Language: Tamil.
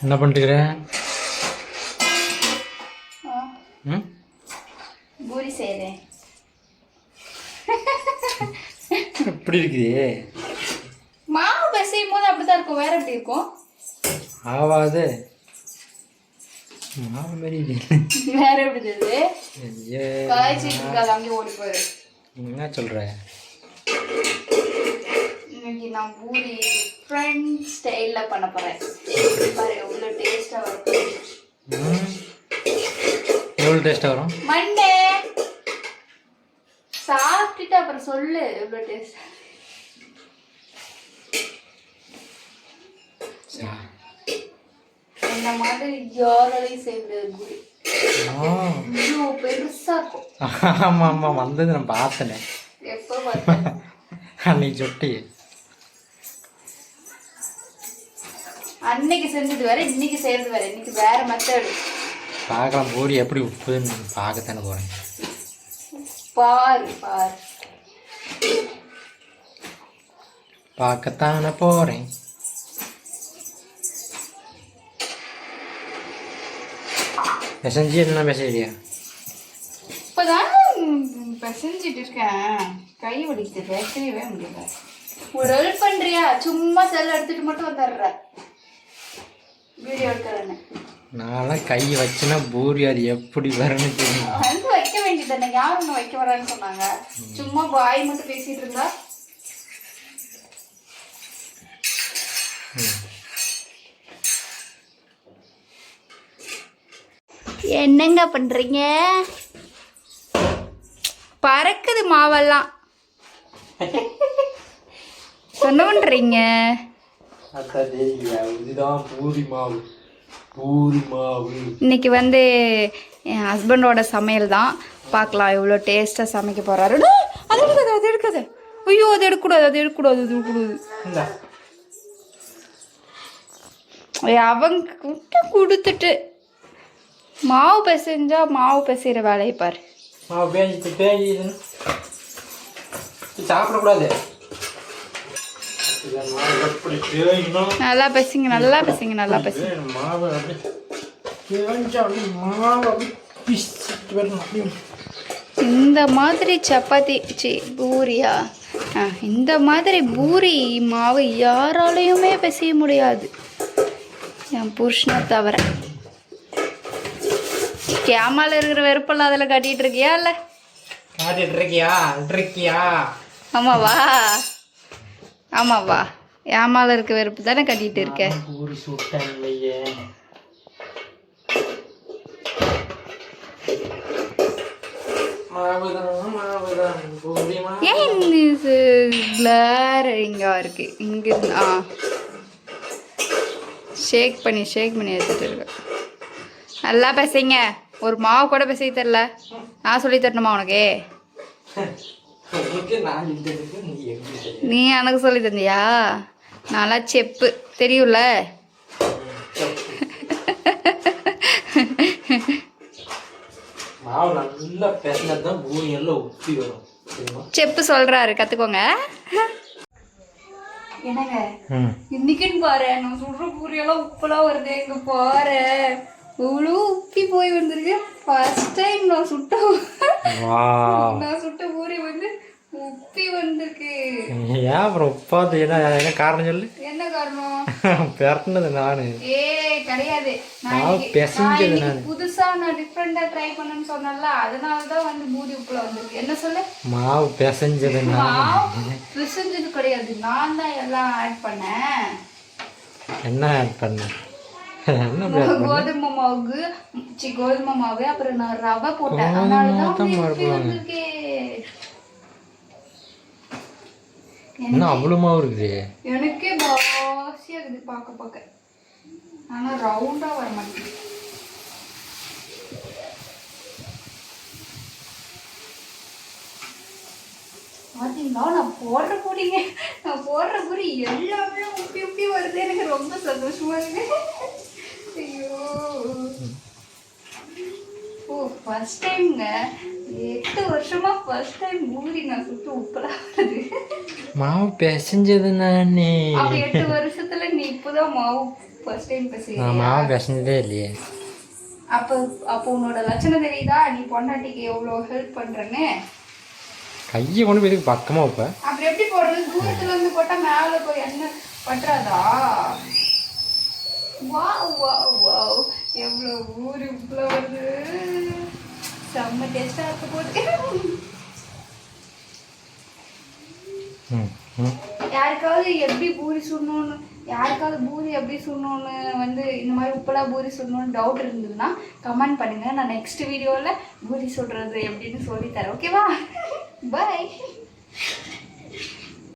என்ன பண்ணிட்டுக்கிற? ம்? பூரி செய்கிறேன் இப்படி இருக்குதே. மாவு பிசையும் போது அப்படிதான் இருக்கும். வேற எப்படி இருக்கும்? ஆவாது. மாவு மாரி. வேற எப்படி இருக்குது அங்கே ஓடி போயிரு என்ன சொல்கிற இன்னைக்கு நான் பூரி டிஃப்ரெண்ட் ஸ்டைலில் பண்ண போகிறேன் பாரு எவ்வளோ டேஸ்ட்டாக வரும். எவ்வளோ டேஸ்ட்டாக வரும்? மண்டே சாப்பிட்டுட்டு அப்புறம் சொல்லு எவ்வளோ டேஸ்ட் இந்த மாதிரி யாராலையும் செய்ய முடியாது பூரி. ஆ. இவ்வளோ பெருசாக இருக்கும். ஆமாம் ஆமாம் வந்தது நான் பார்த்தனே. எப்போ பார்த்தேன்? அன்னைக்கு சொட்டி அன்னைக்கு செஞ்சது வேற இன்னைக்கு செய்யறது வேற இன்னைக்கு வேற மெத்தடு பார்க்கலாம் பூரி எப்படி உப்புன்னு பார்க்கத்தானே போகிறேன் பாரு பாரு. பார்க்கத்தானே போகிறேன் மெசஞ்சி என்ன மெசேஜியா இப்போதான் பிசைஞ்சிட்டு இருக்கேன். கை வலிக்குது வைக்கவே முடியல. ஒரு ஹெல்ப் பண்றியா? சும்மா செல் எடுத்துட்டு மட்டும் வந்துடுற. நான்லாம் கை வச்சுனா பூரி அது எப்படி வரும்னு தெரியும். வந்து வைக்க வேண்டியதானே யார் ஒன்று வைக்க வரான்னு சொன்னாங்க? சும்மா பாய் மட்டும் பேசிட்டு இருந்தா? என்னங்க பண்றீங்க? பறக்குது மாவெல்லாம். என்ன தெரியல இதுதான் பூரி மாவு. பூரி மாவு. இன்னைக்கு வந்து என் ஹஸ்பண்டோட சமையல் தான். பார்க்கலாம் எவ்வளோ டேஸ்ட்டாக சமைக்க போகிறாரு அது எடுக்காது அது எடுக்காது. ஐயோ அது எடுக்கக்கூடாது அது எடுக்கக்கூடாது அது எடுக்கக்கூடாது. அவங்க கொடுத்துட்டு மாவு பிசைஞ்சா மாவு பிசைகிற வேலையை பாரு. மாவு பேஞ்சிட்டு பேஞ்சிதுன்னு சாப்பிடக்கூடாது இதை மாவு எப்படி பேயணும் நல்லா பிசைங்க நல்லா பிசைங்க நல்லா பிசைங்க. மாவு இந்த மாதிரி சப்பாத்தி சி பூரியா? ஆ, இந்த மாதிரி பூரி மாவு யாராலையுமே பிசைய முடியாது. என் புருஷனை தவிர. கேமால இருக்கிற வெறுப்பெல்லாம் அதில் கட்டிட்டு இருக்கியா இல்லை? காட்டிட்டு இருக்கியா இருக்கியா ஆமாவா ஆமாவா ஏமால இருக்க வெறுப்பு தானே கட்டிட்டு இருக்க? பூரி மாவு. ஏன் இது பிளர் இங்கே இருக்கு? இங்க ஆ. ஷேக் பண்ணி ஷேக் பண்ணி எடுத்துட்டு இருக்க. நல்லா பேசுங்க ஒரு மாவு கூட பேச தெரில நான் சொல்லி தரணுமா உனக்கு? நீ எனக்கு சொல்லி தந்தியா? நல்லா செப்பு. தெரியும்ல? மாவு நல்லா பிசைஞ்சா தான் பூரி எல்லாம் உப்பி வரும். தெரியுமா? செப்பு சொல்றாரு கத்துக்கோங்க. என்னங்க? இன்னைக்குன்னு பாரு நான் சுடுற பூரியெல்லாம் உப்பெல்லாம் வருது எங்க பாரு. இவ்வளோ உப்பி போய் வந்திருக்கு. ஃபர்ஸ்ட் டைம் நான் சுட்ட நான் சுட்ட பூரி வந்து உப்பி வந்திருக்கு. ஏன் அப்புறம் உப்பாது என்ன என்ன காரணம் சொல்லு? என்ன காரணம்? பிறட்டினது நானு. ஏ கிடையாது. நான் பிசைஞ்சது நான். புதுசா நான் டிஃப்ரெண்டா ட்ரை பண்ணேன்னு சொன்னேன்ல அதனால தான் வந்து பூரி உப்புல வந்திருக்கு. என்ன சொல்லு? மாவு பிசைஞ்சது நான். பிசைஞ்சது கிடையாது. நான் தான் எல்லாம் ஆட் பண்ணேன். என்ன ஆட் பண்ண என்ன add பண்ண? கோதுமை மாவு சி கோதுமை மாவு அப்புறம் நான் ரவை போட்டேன். என்ன அவ்வளோ மாவு இருக்குது? எனக்கே பாசியா இருக்குது பார்க்க பார்க்க. ஆனா ரவுண்டா வர மாட்டேங்குது. பாத்தீங்களா? நான் போடுற பொடிங்க நான் போடுற பொடி எல்லாமே உப்பி உப்பி வருது. எனக்கு ரொம்ப சந்தோஷமா இருக்கு ஐயோ ஓ ஃபர்ஸ்ட் டைம்ங்க எட்டு வருஷமா ஃபர்ஸ்ட் டைம் பூரி நான் சுட்டு உப்பெல்லாம் வருது மாவு பிசைஞ்சது நானே. எட்டு வருஷத்துல நீ இப்பதான் மாவு ஃபர்ஸ்ட் டைம் பேசுறீங்க மாவு பேசினதே இல்லையே. அப்போ அப்போ உன்னோட லட்சணம் தெரியுதா? நீ பொண்டாட்டிக்கு எவ்வளோ ஹெல்ப் பண்றேன்னு. கையை கொண்டு போய் பக்கமாக வைப்பேன் அப்புறம் எப்படி போடுறது? தூரத்துல இருந்து போட்டா மேல போய் எண்ணெய் பற்றாதா வா வா வா எவ்வளோ ஊர் இவ்வளோ வருது. செம்ம டேஸ்டா இருக்க ம் யாருக்காவது எப்படி பூரி சுடணும்னு யாருக்காவது பூரி எப்படி சுடணும்னு வந்து இந்த மாதிரி உப்பெல்லாம் பூரி சுடணும்னு டவுட் இருந்ததுன்னா கமெண்ட் பண்ணுங்க. நான் நெக்ஸ்ட் வீடியோவில் பூரி சுடுறது எப்படின்னு சொல்லித்தரேன் ஓகேவா பாய்